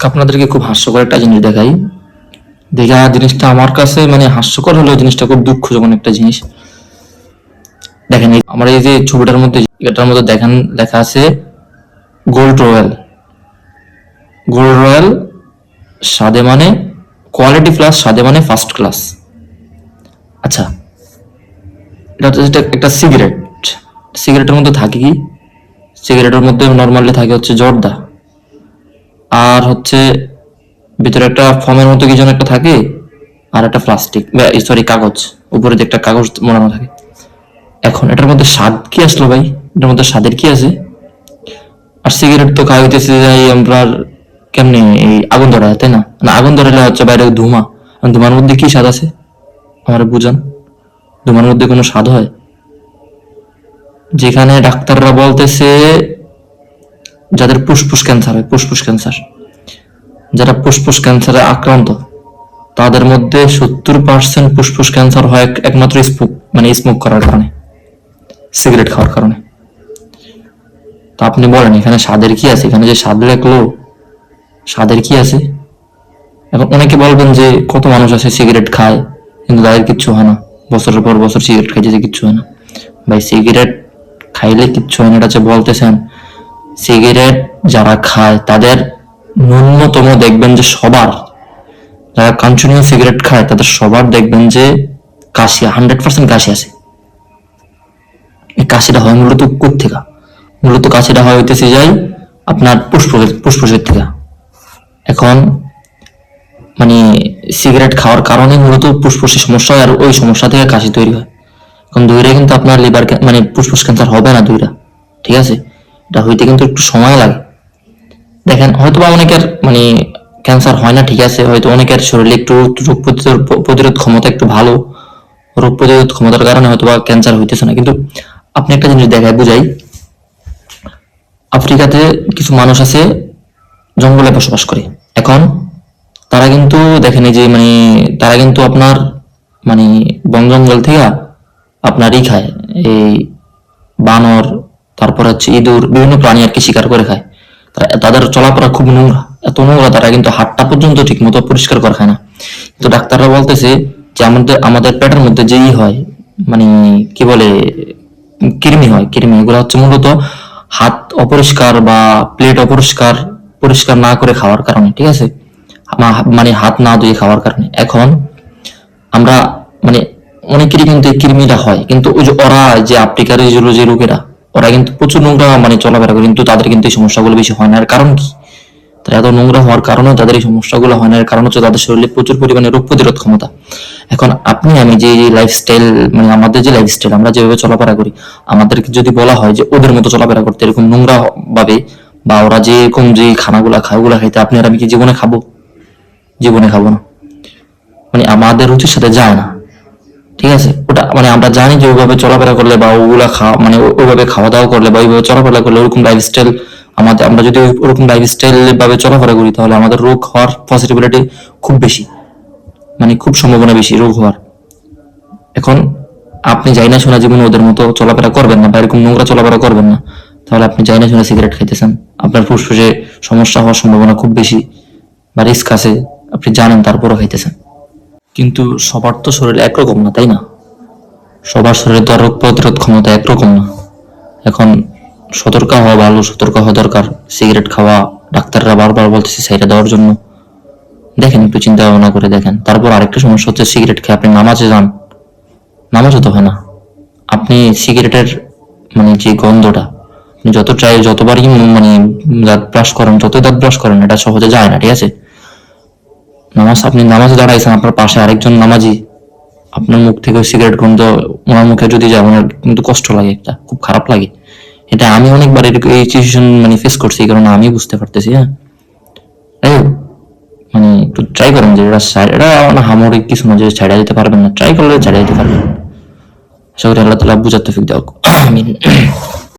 আজকে আপনাদেরকে খুব হাস্যকর একটা জিনিস দেখাই। দেখা জিনিসটা আমার কাছে মানে হাস্যকর হলেও জিনিসটা খুব দুঃখজনক একটা জিনিস। দেখেন আমার এই যে ছবিটার মধ্যে, এটার মধ্যে দেখেন, লেখা আছে, গোল্ড রয়্যাল। গোল্ড রয়্যাল স্বাদে মানে কোয়ালিটি প্লাস স্বাদে মানে ফার্স্ট ক্লাস। আচ্ছা এটা হচ্ছে একটা সিগারেট। সিগারেটের মধ্যে থাকে কি? সিগারেটের মধ্যে নর্মালি থাকে হচ্ছে জর্দা। আর হচ্ছে ভিতরে একটা ফর্মের মতো কি যেন একটা থাকে? আর একটা প্লাস্টিক সরি কাগজ। উপরে যে একটা কাগজ মোড়ানো থাকে। এখন এটার মধ্যে স্বাদ কি আসলো ভাই? এটার মধ্যে স্বাদের কি আছে? আর সিগারেট তো খাওয়া হইতেছে যাই আপনার কেমনি এই আগুন ধরায়, তাই না? না, আগুন ধরালে হচ্ছে বাইরে ধুমা। ধুমার মধ্যে কি স্বাদ আছে? আমার বুঝান। ধুমার মধ্যে কোনো স্বাদ হয়? যেখানে ডাক্তাররা বলতেছে যাদের ফুসফুস ক্যান্সার হয়, ফুসফুস ক্যান্সার যারা ফুসফুস ক্যান্সারে আক্রান্ত, তাদের মধ্যে সত্তর পার্সেন্ট ফুসফুস ক্যান্সার হয় একমাত্র স্মোক মানে স্মোক করার কারণে সিগারেট খাওয়ার কারণে। তো আপনি বলেন, এখানে স্বাদের কি আছে? এখানে যে স্বাদ লেখলো স্বাদের কি আছে? এখন অনেকে বলবেন যে, কত মানুষ আছে সিগারেট খায়, কিন্তু তাদের কিচ্ছু হয় না। বছরের পর বছর সিগারেট খাইতেছে কিচ্ছু হয় না। ভাই সিগারেট খাইলে কিচ্ছু হয় না, এটা যে বলতেছেন সিগারেট যারা খায়, তাদের ন্যূনতম দেখবেন যে সবার, যারা কন্টিনিউ সিগারেট খায়, তাদের সবার দেখবেন যে কাশি হান্ড্রেড পার্সেন্ট কাশি আছে। এই কাশিটা হয় মূলত থেকে? মূলত কাশিটা হয় হইতেছে যাই আপনার পুষ্প পুষ্পসের থেকে। এখন মানে সিগারেট খাওয়ার কারণে মূলত ফুসফুসের সমস্যা হয় আর ওই সমস্যা থেকে কাশি তৈরি হয়। এখন দইরে কিন্তু আপনার লিভার মানে ফুসফুস ক্যান্সার হবে না দইরা ঠিক আছে? এটা হইতে কিন্তু একটু সময় লাগে। দেখেন হয়তো বা অনেকের মানে ক্যান্সার হয় না, ঠিক আছে, হয়তো অনেকের শরীরে একটু রোগ প্রতিরোধ ক্ষমতা একটু ভালো, রোগ প্রতিরোধ ক্ষমতার কারণে হয়তো বা ক্যান্সার হইতেছে না। কিন্তু আপনি একটা জিনিস দেখায় বুঝাই, আফ্রিকাতে কিছু মানুষ আছে, জঙ্গলে বসবাস করে। এখন তারা কিন্তু, দেখেন যে মানে তারা কিন্তু আপনার মানে বন জঙ্গল থেকে আপনারই খায়। এই বানর তারপর হচ্ছে ইঁদুর, বিভিন্ন প্রাণী আর কি শিকার করে খায়। তাদের চলাফেরা খুব নোংরা। এত নোংরা, তারা কিন্তু হাতটা পর্যন্ত ঠিক মতো পরিষ্কার করে খায় না। কিন্তু ডাক্তাররা বলতেছে যে আমাদের আমাদের পেটের মধ্যে যেই হয় মানে কি বলে, কৃমি হয়, কৃমি, এগুলো হচ্ছে মূলত হাত অপরিষ্কার বা প্লেট অপরিষ্কার, পরিষ্কার না করে খাওয়ার কারণে, ঠিক আছে? মানে হাত না ধুয়ে খাওয়ার কারণে। এখন আমরা মানে অনেকেরই কিন্তু কৃমিটা হয়, কিন্তু ওই যে ওরা, যে আফ্রিকার যে রোগীরা ওরা কিন্তু প্রচুর নোংরা মানে চলাফেরা করে, কিন্তু তাদের কিন্তু এই সমস্যাগুলো বেশি হয় না। এর কারণ কি? তারা এত নোংরা হওয়ার কারণে তাদের এই সমস্যাগুলো হয় না। এর কারণ হচ্ছে তাদের শরীরে প্রচুর পরিমাণে রোগ প্রতিরোধ ক্ষমতা। এখন আপনি, আমি যে লাইফস্টাইল মানে আমাদের যে লাইফস্টাইল আমরা যেভাবে চলাফেরা করি, আমাদেরকে যদি বলা হয় যে ওদের মতো চলাফেরা করতে এরকম নোংরা ভাবে বা ওরা যে এরকম যে খানাগুলা খায়, ওগুলা খাইতে আপনি আর আমি কি জীবনে খাব? জীবনে খাব না। মানে আমাদের রুচির সাথে যায় না। ঠিক আছে? ওটা মানে আমরা জানি যে ওইভাবে চলাফেরা করলে বা ওগুলা খাওয়া মানে ওইভাবে খাওয়া দাওয়া করলে বা ওইভাবে চলাফেরা করলে ওরকম লাইফস্টাইল আমাদের, আমরা যদি ওরকম লাইফস্টাইল ভাবে চলাফেরা করি তাহলে আমাদের রোগ হওয়ার পসিবিলিটি খুব বেশি। মানে খুব সম্ভাবনা বেশি রোগ হওয়ার। এখন আপনি যাই না শোনা জীবনে ওদের মতো চলাফেরা করবেন না বা এরকম নোংরা চলাফেরা করবেন না, তাহলে আপনি যাই না শোনা সিগারেট খাইতেছেন। আপনার ফুসফুসে সমস্যা হওয়ার সম্ভাবনা খুব বেশি বা রিস্ক আছে, আপনি জানেন তারপরও খাইতেছেন। কিন্তু সবার তো শরীর একরকম না, তাই না? সবার শরীরে তো রোগ প্রতিরোধ ক্ষমতা একরকম না। এখন সতর্ক হওয়া ভালো, সতর্ক হওয়া দরকার। সিগারেট খাওয়া, ডাক্তাররা বারবার বলতেছে সাইডে দেওয়ার জন্য। দেখেন একটু চিন্তা ভাবনা করে দেখেন। তারপর আরেকটা সমস্যা হচ্ছে সিগারেট খেয়ে আপনি নামাজে যান। নামাজও তো হয় না। আপনি সিগারেটের মানে যে গন্ধটা যত চাই যতবারই মানে দাঁত ব্রাশ করেন, যতই দাঁত ব্রাশ করেন, এটা সহজে যায় না, ঠিক আছে? নামাজ আপনি নামাজে দাঁড়াইছেন, আপনার পাশে আরেকজন নামাজি, আপনার মুখ থেকে সিগারেট গন্ধ ওনার মুখে যদি যায়, ওনার কিন্তু কষ্ট লাগে একটা খুব খারাপ লাগে। এটা আমি অনেকবার এই সিচুয়েশন মানে ফেস করছি কারণ আমি বুঝতে পারতেছি হ্যাঁ। মানে একটু ট্রাই করেন যে এটা এটা না হামরিক কিছু না যে ছাড়া দিতে পারবেন না ট্রাই করলে ছাড়া দিতে পারবেন। আশা করি আল্লাহ তালা বুঝাতে ফিক দাও আমিন।